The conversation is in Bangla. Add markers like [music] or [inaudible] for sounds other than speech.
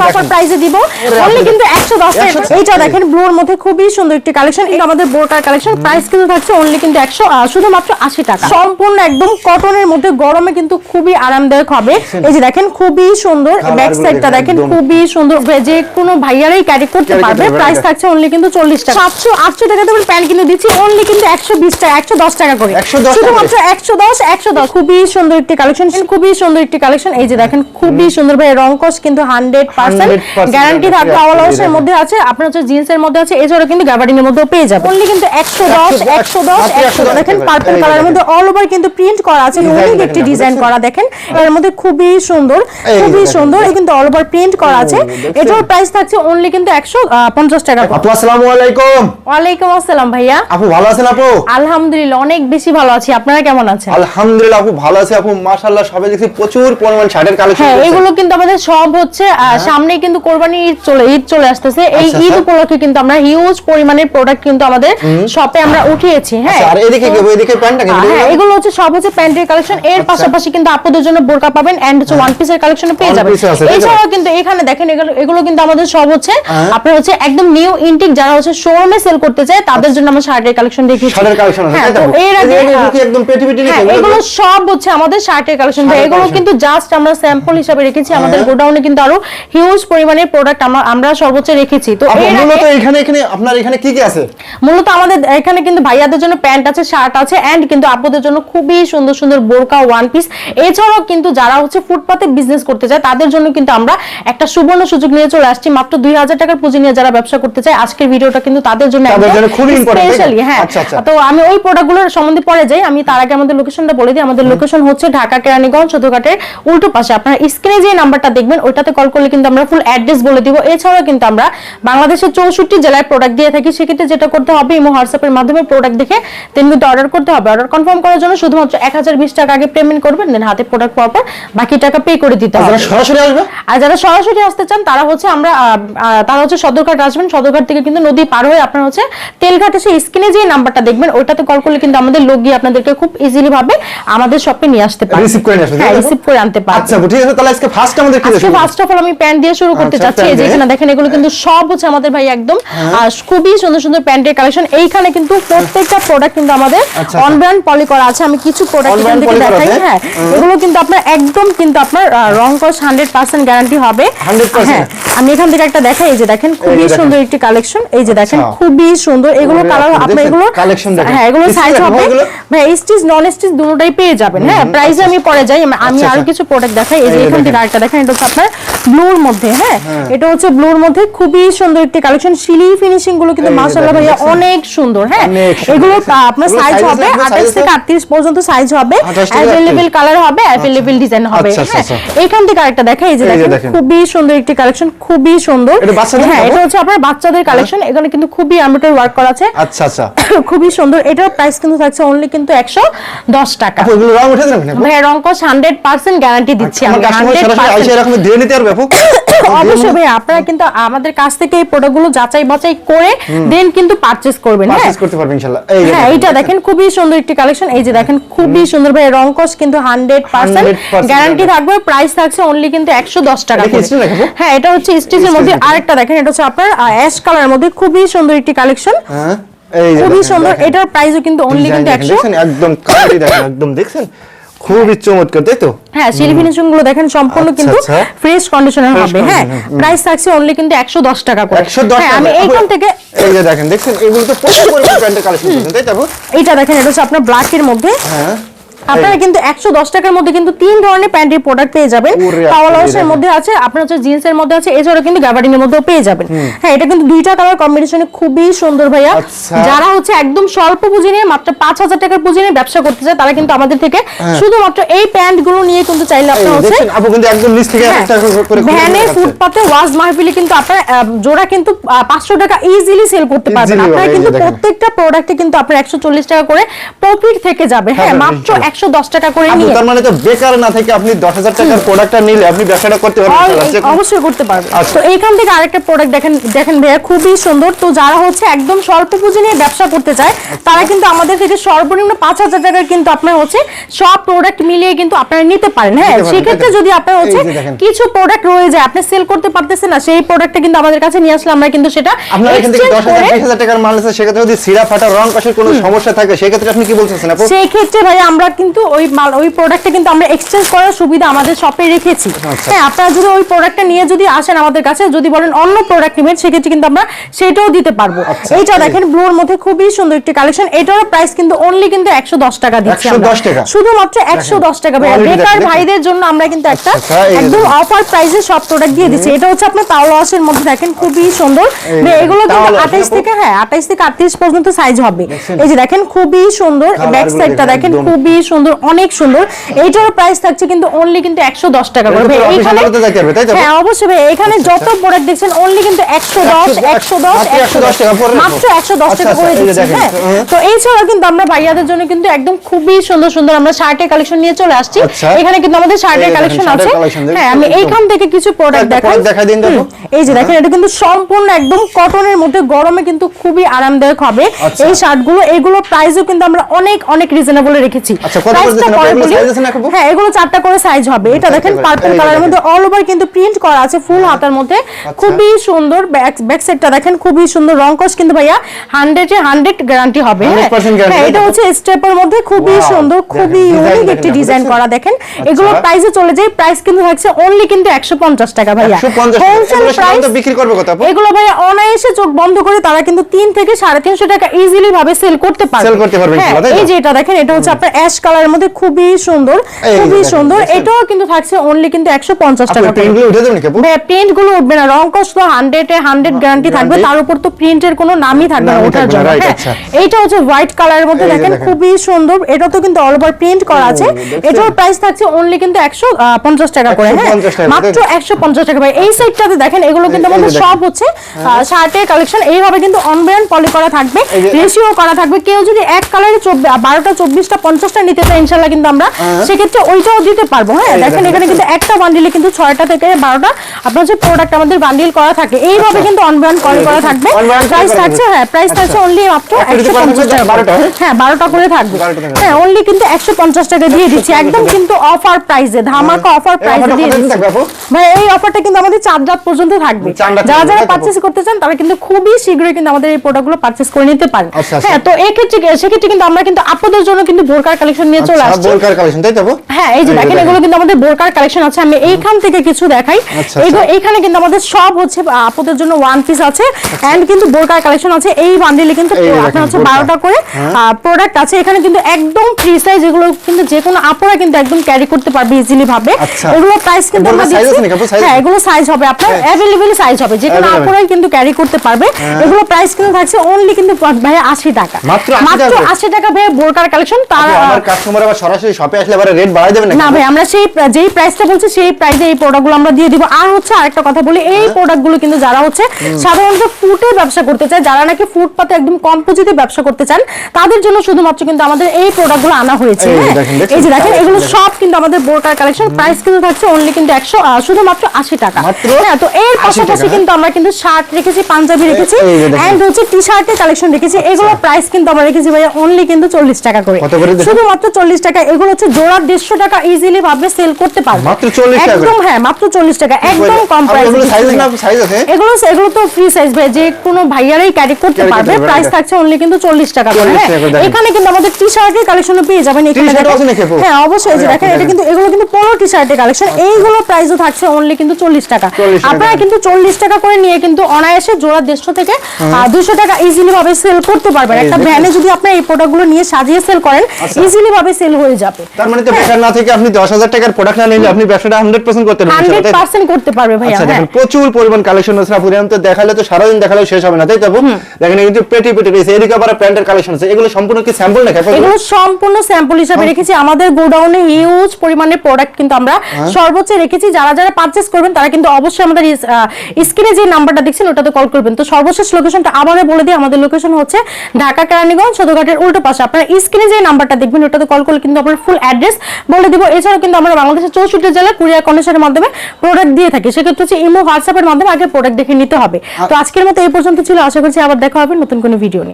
অফার প্রাইসে দিব। অনলি কিন্তু 110 টাকা। 110 এইটা দেখেন ব্লুর মধ্যে খুবই সুন্দর একটি কালেকশন এটা আমাদের বোরকার কালেকশন প্রাইস কিন্তু থাকছে অনলি কিন্তু 100 আহ, শুধুমাত্র 80 টাকা। সম্পূর্ণ একদম কটনের মধ্যে গরমে কিন্তু খুবই আরামদায়ক হবে। এই যে দেখেন খুবই সুন্দর। ব্যাক সাইডটা দেখেন খুবই সুন্দর। যে কোনো ভাইয়ারাই ক্যারি করতে পারবে। প্রাইস থাকছে অনলি কিন্তু 40 টাকা। 700 800 টাকাতে আমরা প্যান্ট কিনে দিচ্ছি অনলি কিন্তু 120 টাকা 110 টাকা করে। 110 টাকা। শুধুমাত্র 110 110 খুবই সুন্দর একটি কালেকশন খুবই সুন্দর একটি কালেকশন এই যে দেখেন খুবই সুন্দর ভাই রং কস কিন্তু 100% 100% গ্যারান্টি থাকবে অল মধ্যে আছে আপনার হচ্ছে জিন্সের মধ্যে আছে এছাড়া কিন্তু এর মধ্যেও পেয়ে যাবেন। অনলি কিন্তু 110 110 110 দেখেন পার্পল কালারের মধ্যে অল ওভার কিন্তু প্রিন্ট করা আছে ইউনিক একটি ডিজাইন করা দেখেন। এর মধ্যে খুবই সুন্দর খুবই সুন্দর কিন্তু অল ওভার প্রিন্ট করা আছে। এটার প্রাইস থাকছে অনলি কিন্তু 150 টাকা আপু আসসালামু আলাইকুম। ওয়ালাইকুম আসসালাম ভাইয়া। আপু ভালো আছেন আপু? আলহামদুলিল্লাহ অনেক বেশি ভালো আছি। আপনারা কেমন আছেন? আলহামদুলিল্লাহ আপু ভালো আছে। আপু মাশাআল্লাহ সবাই দেখছি প্রচুর পরিমাণ শার্টের কালেকশন হ্যাঁ এগুলো কিন্তু আমাদের সব হচ্ছে আহ, সামনে কিন্তু কোরবানি ঈদ চলে ঈদ চলে আসতেছে। এই আচ্ছা, ঈদ আচ্ছা। উপলক্ষে কিন্তু আমরা হিউজ পরিমাণের প্রোডাক্ট কিন্তু আমাদের শপে আমরা উঠিয়েছি হ্যাঁ। আচ্ছা আর এদিকে কি এদিকে প্যান্টটা হ্যাঁ এগুলো হচ্ছে সব হচ্ছে প্যান্টের কালেকশন এর। পাশাপাশি কিন্তু আপুদের জন্য বোরকা পাবেন এন্ড হচ্ছে ওয়ান পিসের কালেকশন পেয়ে যাবেন? এছাড়াও কিন্তু এখানে দেখেন এগুলো কিন্তু আমাদের সব হচ্ছে হ্যাঁ। আপনার হচ্ছে একদম নিউ ইনটেক যারা হচ্ছে শোরুমে সেল করতে চায় তাদের জন্য আমরা শার্টের কালেকশন দেখিয়েছি। শার্টের কালেকশন আছে হ্যাঁ এর আগে একদম পেটি পেটি হ্যাঁ, এগুলো সব হচ্ছে আমাদের শার্টের কালেকশন এগুলো কিন্তু জাস্ট আমরা স্যাম্পল হিসাবে রেখেছি আমাদের হ্যাঁ। গোডাউনে কিন্তু আরও হিউজ পরিমাণের প্রোডাক্ট আমরা সর্বোচ্চ রেখেছি। তো মূলত এখানে এখানে আপনার এখানে কি কি আছে? মূলত আমাদের এখানে কিন্তু ভাইয়াদের জন্য প্যান্ট আছে শার্ট আছে এন্ড কিন্তু আপুদের জন্য খুবই সুন্দর সুন্দর বোরকা ওয়ান পিস এছাড়াও কিন্তু যারা হচ্ছে ফুটপাতে বিজনেস করতে চায় তাদের জন্য কিন্তু আমরা একটা সুবর্ণ সুযোগ নিয়ে চলে আসছি মাত্র দুই হাজার টাকার পুঁজি নিয়ে যারা ব্যবসা করতে চায় আজকের ভিডিওটা কিন্তু তাদের জন্য? স্পেশালি হ্যাঁ। আচ্ছা, আচ্ছা। তো আমি ওই প্রোডাক্টগুলোর সম্বন্ধে পরে যাই আমি তার আগে আমাদের লোকেশনটা বলে দিই। আমাদের লোকেশন হচ্ছে ঢাকা কেরানীগঞ্জ চৌধুঘাটের উল্টো পাশে। আপনার স্ক্রিনে যে নাম্বারটা দেখবেন ওইটাতে কল করলে কিন্তু আমরা ফুল অ্যাড্রেস বলে দিব। এছাড়াও কিন্তু আমরা বাংলাদেশের চৌষট্টি জেলায় প্রোডাক্ট দিয়ে থাকি। সেক্ষেত্রে যেটা করতে হবে ইমো হোয়াটসঅ্যাপের মাধ্যমে প্রোডাক্ট দেখে দেন কিন্তু অর্ডার করতে হবে। অর্ডার কনফার্ম করার জন্য শুধুমাত্র এক হাজার বিশ টাকা আগে পেমেন্ট করবেন দেন হাতে প্রোডাক্ট পাওয়ার পর বাকি টাকা পে করে দিতে হবে। সরাসরি আসবে? আর যারা সরাসরি আসতে চান তারা হচ্ছে আমরা তারা হচ্ছে সদরঘাট আসবেন। সদরঘাট থেকে কিন্তু নদী পার হয়ে আপনার হচ্ছে তেলঘাট এসে স্ক্রিনে যে নাম্বারটা দেখবেন ওইটাতে কল করলে কিন্তু আমাদের লোক গিয়ে আপনাদেরকে খুব ইজিলি ভাবে আমাদের শপে নিয়ে আসতে পারে Receive করে নিয়ে আসবে, হ্যাঁ? রিসিভ করে আনতে পারবে। আচ্ছা ঠিক আছে তাহলে আজকে ফার্স্ট আমাদের কি আজকে? ফার্স্ট অফ অল আমি প্যান্ট দিয়ে শুরু করতে আচ্ছা, চাচ্ছি। এই যে এখানে দেখেন এগুলো কিন্তু সব হচ্ছে আমাদের ভাই একদম আহ, খুবই সুন্দর সুন্দর প্যান্টের কালেকশন। এইখানে কিন্তু প্রত্যেকটা প্রোডাক্ট কিন্তু আমাদের আচ্ছা, অন ব্র্যান্ড পলি করা আছে। আমি কিছু প্রোডাক্ট এখান থেকে দেখাই। হ্যাঁ এগুলো কিন্তু আপনার একদম কিন্তু আপনার রং কস হান্ড্রেড পার্সেন্ট গ্যারান্টি হবে। 100% হ্যাঁ আমি এখান থেকে একটা দেখাই। এই যে দেখেন খুবই সুন্দর একটি কালেকশন। এই যে দেখেন আচ্ছা। খুবই সুন্দর। এগুলো কালার আপনি আপনার এগুলো Collection দেখেন। হ্যাঁ এগুলো সাইজ হবে। ভাই স্টিচ নন স্টিচ দুটোটাই পেয়ে যাবেন। হ্যাঁ প্রাইসে আমি পরে যাই। আমি- আচ্ছা, আরও আচ্ছা। কিছু প্রোডাক্ট দেখাই। এই যে এখান থেকে। আরেকটা দেখেন এটা হচ্ছে আপনার ব্লুর মধ্যে হ্যাঁ? এটা হচ্ছে ব্লুর মধ্যে খুবই সুন্দর একটি কালেকশন। সিলি ফিনিশিংগুলো কিন্তু মাশাআল্লাহ ভাইয়া অনেক সুন্দর হ্যাঁ? এগুলো আপনার সাইজ হবে 28 থেকে 38 পর্যন্ত সাইজ হবে। 28 থেকে অ্যাভেলেবল কালার হবে অ্যাভেলেবল ডিজাইন হবে আচ্ছা, আচ্ছা, হ্যাঁ? আচ্ছা। এইখান থেকে আরেকটা দেখা এই যে দেখেন। খুবই সুন্দর একটি কালেকশন খুবই সুন্দর। হ্যাঁ এটা হচ্ছে আপনার বাচ্চাদের কালেকশন এখানে কিন্তু খুবই এমব্রয়ডারি ওয়ার্ক করা আছে। আচ্ছা আচ্ছা। [coughs] খুবই সুন্দর এটার প্রাইস কিন্তু থাকছে অনলি কিন্তু 110 টাকা। এগুলো রং উঠে দেবেন আপু? ভাই রঙ্কস 100% গ্যারান্টি দিচ্ছি আমার আমি 100% এরকম দিয়ে নিতে পারবে আপু? [coughs] [coughs] অবশ্যই ভাই আপনারা কিন্তু আমাদের কাছ থেকে এই প্রোডাক্টগুলো যাচাই বাছাই করে দেন কিন্তু পারচেজ করবেন হ্যাঁ? পারচেজ করতে পারবেন ইনশাআল্লাহ এই হ্যাঁ এইটা দেখেন। খুবই সুন্দর একটি কালেকশন এই যে দেখেন খুবই সুন্দর ভাই রংকস কিন্তু 100% 100% গ্যারান্টি থাকবে প্রাইস থাকছে অনলি কিন্তু 110 টাকা এটা? হ্যাঁ এটা হচ্ছে স্টিচের মধ্যে আরেকটা দেখেন এটা হচ্ছে আপনার অ্যাশ কালারের মধ্যে খুবই সুন্দর একটি কালেকশন হ্যাঁ খুবই সুন্দর। এটার প্রাইসও কিন্তু অনলি কিন্তু দেখেন, 100 একদম কালারই দেখেন একদম দেখছেন? খুবই চমৎকার তাই তো? হ্যাঁ সিল ফিনিশিংগুলো দেখেন সম্পূর্ণ আচ্ছা, কিন্তু আচ্ছা। ফ্রেশ কন্ডিশনার Fresh হবে হ্যাঁ। প্রাইস থাকছে অনলি কিন্তু 110 টাকা করে। 110 হ্যাঁ টাকা আমি এইখান থেকে এই যে দেখেন দেখছেন এগুলো তো প্রচুর পরিমাণে প্যান্টের কালেকশন তাই তো এটা এইটা দেখেন এটা হচ্ছে আপনার ব্ল্যাক এর মধ্যে। হ্যাঁ। আপনারা কিন্তু 110 টাকার মধ্যে কিন্তু তিন ধরনের প্যান্টের প্রোডাক্ট পেয়ে যাবেন পাওয়ার। মধ্যে আছে আপনার হচ্ছে জিন্সের মধ্যে আছে এছাড়া কিন্তু গ্যাবার্ডিং এর মধ্যেও পেয়ে যাবেন হ্যাঁ এটা কিন্তু দুইটা কালার কম্বিনেশনে খুবই সুন্দর ভাইয়া আচ্ছা। যারা হচ্ছে একদম স্বল্প পুঁজি নিয়ে মাত্র 5000 টাকার পুঁজি নিয়ে ব্যবসা করতে চায় তারা কিন্তু আমাদের থেকে শুধুমাত্র এই প্যান্টগুলো নিয়ে কিন্তু চাইলে হ্যাঁ। আপনারা হচ্ছে আপু কিন্তু একদম নিচ থেকে হ্যাঁ, একটা করে করে ভ্যানে ফুটপাতে ওয়াজ মাহফিলে কিন্তু আপনার জোড়া কিন্তু পাঁচশো টাকা ইজিলি সেল করতে পারবেন আপনারা কিন্তু প্রত্যেকটা প্রোডাক্টে কিন্তু আপনার একশো চল্লিশ টাকা করে প্রফিট থেকে যাবে হ্যাঁ হ্যাঁ, মাত্র। একশো দশ টাকা করে নিয়ে। তার মানে তো বেকার না থেকে আপনি দশ হাজার টাকার প্রোডাক্টটা নিলে আপনি ব্যবসাটা করতে পারবেন অবশ্যই করতে পারবে আচ্ছা। তো এইখান থেকে আরেকটা প্রোডাক্ট দেখেন দেখেন ভাইয়া খুবই সুন্দর। তো যারা হচ্ছে একদম স্বল্প পুঁজি নিয়ে ব্যবসা করতে চায় তারা কিন্তু আমাদের থেকে সর্বনিম্ন পাঁচ হাজার টাকার কিন্তু আপনার হচ্ছে সব প্রোডাক্ট মিলিয়ে কিন্তু আপনারা নিতে পারেন। হ্যাঁ সেক্ষেত্রে যদি আপনার হচ্ছে। কিছু প্রোডাক্ট রয়ে যায় আপনি সেল করতে পারতেছেন না সেই প্রোডাক্টটা কিন্তু আমাদের কাছে নিয়ে আসলে আমরা কিন্তু সেটা আপনার এখান থেকে exchange দশ হাজার করে বিশ হাজার টাকার মাল আছে সেক্ষেত্রে যদি সিরা ফাটা রং কষের কোনো সমস্যা থাকে সেক্ষেত্রে আপনি কি বলতেছেন আপু? সেই ক্ষেত্রে ভাই আমরা কিন্তু ওই মাল ওই প্রোডাক্টটা কিন্তু আমরা এক্সচেঞ্জ করার সুবিধা আমাদের শপে রেখেছি আচ্ছা। হ্যাঁ আপনারা যদি ওই প্রোডাক্টটা নিয়ে যদি আসেন আমাদের কাছে যদি বলেন অন্য প্রোডাক্ট নেবেন সেক্ষেত্রে কিন্তু আমরা সেটাও দিতে পারব আচ্ছা, এইটা এই। দেখেন ব্লুর মধ্যে খুবই সুন্দর একটি কালেকশন এটারও প্রাইস কিন্তু অনলি কিন্তু একশো দশ টাকা দিচ্ছি আমরা। 110 টাকা? শুধুমাত্র একশো দশ টাকা ভাই বেকার ভাইদের জন্য আমরা কিন্তু একটা আচ্ছা, একদম অফার প্রাইসে সব প্রোডাক্ট দিয়ে দিচ্ছি এটা হচ্ছে আপনার তাওলা ওয়াশের মধ্যে দেখেন খুবই সুন্দর এগুলো কিন্তু আঠাইশ? থেকে হ্যাঁ আঠাইশ থেকে আটত্রিশ পর্যন্ত সাইজ হবে এই যে দেখেন খুবই সুন্দর ব্যাক সাইডটা দেখেন দেখেন খুবই সুন্দর অনেক সুন্দর। এইটার প্রাইস থাকছে কিন্তু অনলি কিন্তু একশো দশ টাকা করে। এইখানে? হ্যাঁ অবশ্যই ভাই এখানে যত প্রোডাক্ট দেখছেন অনলি কিন্তু একশো দশ একশো দশ একশো 110 টাকা পড়বে। মাত্র একশো দশ আচ্ছা, টাকা করে আচ্ছা, দিচ্ছি হ্যাঁ। তো এছাড়া কিন্তু আমরা ভাইয়াদের জন্য কিন্তু একদম খুবই সুন্দর সুন্দর আমরা শার্টের কালেকশন নিয়ে চলে আসছি। আচ্ছা। এখানে কিন্তু আমাদের শার্টের কালেকশন আছে। হ্যাঁ আমি এইখান থেকে কিছু প্রোডাক্ট দেখাই। দেখাই দিন এই যে দেখেন এটা কিন্তু সম্পূর্ণ একদম কটনের মধ্যে গরমে কিন্তু খুবই আরামদায়ক হবে। আচ্ছা। এই শার্টগুলো এগুলো প্রাইসও কিন্তু আমরা অনেক অনেক রিজনেবল রেখেছি। পরে? হ্যাঁ এগুলো চারটা করে সাইজ হবে। এটা দেখেন পার্পল কালারের মধ্যে অল ওভার কিন্তু প্রিন্ট করা আছে ফুল হাতার মধ্যে। খুবই সুন্দর ব্যাক ব্যাক সাইডটা দেখেন খুবই সুন্দর। রং কস কিন্তু ভাইয়া 100 এ 100 গ্যারান্টি হবে হ্যাঁ। 100% guarantee, এটা হচ্ছে স্টেপের মধ্যে খুবই সুন্দর খুবই ইউনিক একটি ডিজাইন করা দেখেন। এগুলো। প্রাইসে চলে যায় প্রাইস কিন্তু থাকছে অনলি কিন্তু 150 টাকা ভাইয়া। 150 টাকা। Wholesale এগুলো সাধারণত price- বিক্রি করবে কত এগুলো ভাই অনায়াসে চোখ বন্ধ করে তারা কিন্তু তিন থেকে সাড়ে তিনশো টাকা ইজিলি ভাবে সেল করতে পারবে। Sell করতে পারবে হ্যাঁ? এই যে এটা দেখেন এটা হচ্ছে আপনার অ্যাশ কালারের মধ্যে খুবই সুন্দর খুবই সুন্দর। এটাও কিন্তু থাকছে অনলি কিন্তু একশো পঞ্চাশ আপু, টাকা? ভাই প্রিন্টগুলো উঠবে না রং কষ্ট হান্ড্রেড এ হান্ড্রেড গ্যারান্টি থাকবে তার উপর তো প্রিন্টের কোনো নামই থাকবে না ওঠার জন্য হ্যাঁ? আচ্ছা। এইটা হচ্ছে হোয়াইট কালারের মধ্যে দেখেন। খুবই সুন্দর এটা তো কিন্তু অল ওভার প্রিন্ট করা আছে। এটার প্রাইস থাকছে অনলি কিন্তু একশো পঞ্চাশ টাকা করে হ্যাঁ? 150 মাত্র তাই তো? একশো পঞ্চাশ টাকা। ভাই এই সাইডটাতে দেখেন এগুলো কিন্তু আমাদের সব হচ্ছে শার্টের কালেকশন এইভাবে কিন্তু অনব্র্যান্ড পলি করা থাকবে রেশিও করা থাকবে। কেউ যদি এক কালারে বারোটা চব্বিশটা পঞ্চাশটা নিতে চায় ইনশাল্লাহ কিন্তু আমরা সেক্ষেত্রে ওইটাও দিতে পারব হ্যাঁ? দেখেন এখানে কিন্তু একটা বান্ডিলে কিন্তু ছয়টা থেকে বারোটা আপনার যে প্রোডাক্ট আমাদের বান্ডিল করা থাকে। এইভাবে কিন্তু অনব্র্যান্ড পলি করা থাকবে। প্রাইস থাকছে হ্যাঁ প্রাইস আচ্ছা। থাকছে অনলি মাত্র একশো পঞ্চাশ টাকা হ্যাঁ? হ্যাঁ বারোটা করে থাকবে। হ্যাঁ অনলি কিন্তু একশো পঞ্চাশ টাকা দিয়ে দিচ্ছি। একদম কিন্তু অফার প্রাইসে ধামাকা অফার প্রাইসে দিয়ে দিচ্ছি। ভাই এই অফারটা কিন্তু আমাদের চার রাত পর্যন্ত থাকবে। যারা যারা? পারচেস করতে চান তারা কিন্তু খুবই শীঘ্রই কিন্তু আমাদের এই প্রোডাক্টগুলো পারচেস করে নিতে পারেন। আচ্ছা, আচ্ছা। হ্যাঁ তো এই ক্ষেত্রে সেক্ষেত্রে কিন্তু আমরা কিন্তু আপনাদের জন্য কিন্তু বোরকার কালেকশন নিয়ে চলে আচ্ছা, আসছি। বোরকার কালেকশন তাই তো হ্যাঁ এই যে দেখেন। এগুলো কিন্তু আমাদের বোরকার কালেকশন আছে আমি এইখান থেকে কিছু দেখাই। আচ্ছা, আচ্ছা। এইখানে কিন্তু আমাদের সব হচ্ছে আপুদের জন্য ওয়ান পিস আছে। এন্ড কিন্তু বোরকার কালেকশন আছে এই বান্ডিলে কিন্তু আপনার হচ্ছে বোরকা। বারোটা করে প্রোডাক্ট আছে। এখানে কিন্তু একদম ফ্রি সাইজ এগুলো কিন্তু যে কোনো আপুরা কিন্তু একদম ক্যারি করতে পারবে ইজিলি ভাবে। এগুলো প্রাইস কিন্তু আমরা দিচ্ছি। হ্যাঁ এগুলো সাইজ হবে আপনার অ্যাভেলেবল সাইজ হবে। যে কোনো। আপুরাই কিন্তু ক্যারি করতে পারবে। এগুলো প্রাইস কিন্তু থাকছে অনলি কিন্তু ভাই আশি টাকা। মাত্র 80 টাকা? ভাই বোরকার কালেকশন তার কাস্টমার আবার সরাসরি শপে আসলে আবার রেট বাড়াই দেবেন না ভাই আমরা সেই যেই প্রাইসটা বলছি সেই প্রাইসে এই প্রোডাক্টগুলো আমরা দিয়ে দিব। আর হচ্ছে আরেকটা কথা বলি এই হ্যাঁ। প্রোডাক্টগুলো কিন্তু যারা হচ্ছে সাধারণত ফুটে ব্যবসা করতে চায় যারা নাকি ফুটপাতে একদম কম পুঁজিতে ব্যবসা করতে চান তাদের জন্য শুধুমাত্র কিন্তু আমাদের এই প্রোডাক্টগুলো আনা হয়েছে এই যে হ্যাঁ? দেখেন, এগুলো সব কিন্তু আমাদের বোরকার কালেকশন প্রাইস কিন্তু থাকছে অনলি কিন্তু একশো শুধুমাত্র আশি টাকা। হ্যাঁ তো এর 80 পাশাপাশি কিন্তু আমরা কিন্তু শার্ট রেখেছি পাঞ্জাবি রেখেছি এন্ড হচ্ছে টি শার্টের কালেকশন রেখেছি এগুলো প্রাইস কিন্তু আমরা রেখেছি ভাই অনলি কিন্তু চল্লিশ টাকা করে। কত শুধুমাত্র চল্লিশ টাকা। এগুলো হচ্ছে জোড়া দেড়শো টাকা ইজিলি ভাবে সেল করতে পারবে। মাত্র 40 টাকা একদম হ্যাঁ মাত্র চল্লিশ টাকা। একদম কম প্রাইস এগুলো? এগুলো তো ফ্রি সাইজ ভাই যে কোনো ভাইয়ারাই ক্যারি করতে পারবে। প্রাইস থাকছে অনলি কিন্তু চল্লিশ টাকা করে 40 হ্যাঁ। টাকা করে এখানে কিন্তু আমাদের টি শার্টের কালেকশনও পেয়ে যাবেন। এখানে? হ্যাঁ অবশ্যই যে দেখেন এটা কিন্তু এগুলো কিন্তু পোলো টি শার্টের কালেকশন এইগুলো প্রাইসও থাকছে অনলি কিন্তু চল্লিশ টাকা। 40 টাকা। আপনারা কিন্তু চল্লিশ টাকা করে নিয়ে কিন্তু অনায়াসে জোড়া দেড়শো থেকে দুশো টাকা ইজিলি ভাবে সেল করতে পারবেন। একটা। ভ্যানে যদি আপনি এই প্রোডাক্টগুলো নিয়ে সাজিয়ে সেল করেন আচ্ছা। ইজিলি ভাবে সেল হয়ে যাবে। তার মানে তো বেকার না থেকে আপনি দশ হাজার টাকার প্রোডাক্ট না নিলে আপনি ব্যবসাটা হান্ড্রেড পার্সেন্ট করতে পারবেন হান্ড্রেড তাই তো? পার্সেন্ট করতে পারবে ভাইয়া আচ্ছা হ্যাঁ। দেখেন প্রচুর পরিমাণ কালেকশন আছে আপু এরকম তো দেখালে তো সারাদিন দেখালেও শেষ হবে না তাই তো? দেখেন এই কিন্তু পেটি পেটি রয়েছে এদিকে আবার প্যান্টের কালেকশন আছে। এগুলো সম্পূর্ণ কি স্যাম্পল নাকি আপু? এগুলো সম্পূর্ণ স্যাম্পল হিসাবে রেখেছি। আমাদের গোডাউনে হিউজ পরিমাণে প্রোডাক্ট কিন্তু আমরা সর্বোচ্চ রেখেছি। যারা যারা পারচেস করবেন তারা কিন্তু অবশ্যই আমাদের স্ক্রিনে যে নাম্বারটা দেখছেন ওটাতে কল করবেন। তো সর্বশেষ লোকেশনটা আবারও বলে দিই। আমাদের লোকেশন হচ্ছে ঢাকা কেরানীগঞ্জ সদরঘাটের উল্টো পাশে। আপনারা স্ক্রিনে যে নাম্বারটা দেখবেন ওটাতে সাথে কল করলে কিন্তু আপনার ফুল অ্যাড্রেস বলে দিব। এছাড়াও কিন্তু আমরা বাংলাদেশের চৌষট্টি জেলায় কুরিয়ার কন্ডিশনের মাধ্যমে প্রোডাক্ট দিয়ে থাকি। সেক্ষেত্রে হচ্ছে ইমো হোয়াটসঅ্যাপের মাধ্যমে আগে প্রোডাক্ট দেখে নিতে হবে। তো আজকের মতো এই পর্যন্ত ছিল। আশা করছি আবার দেখা হবে নতুন কোনো ভিডিও নিয়ে।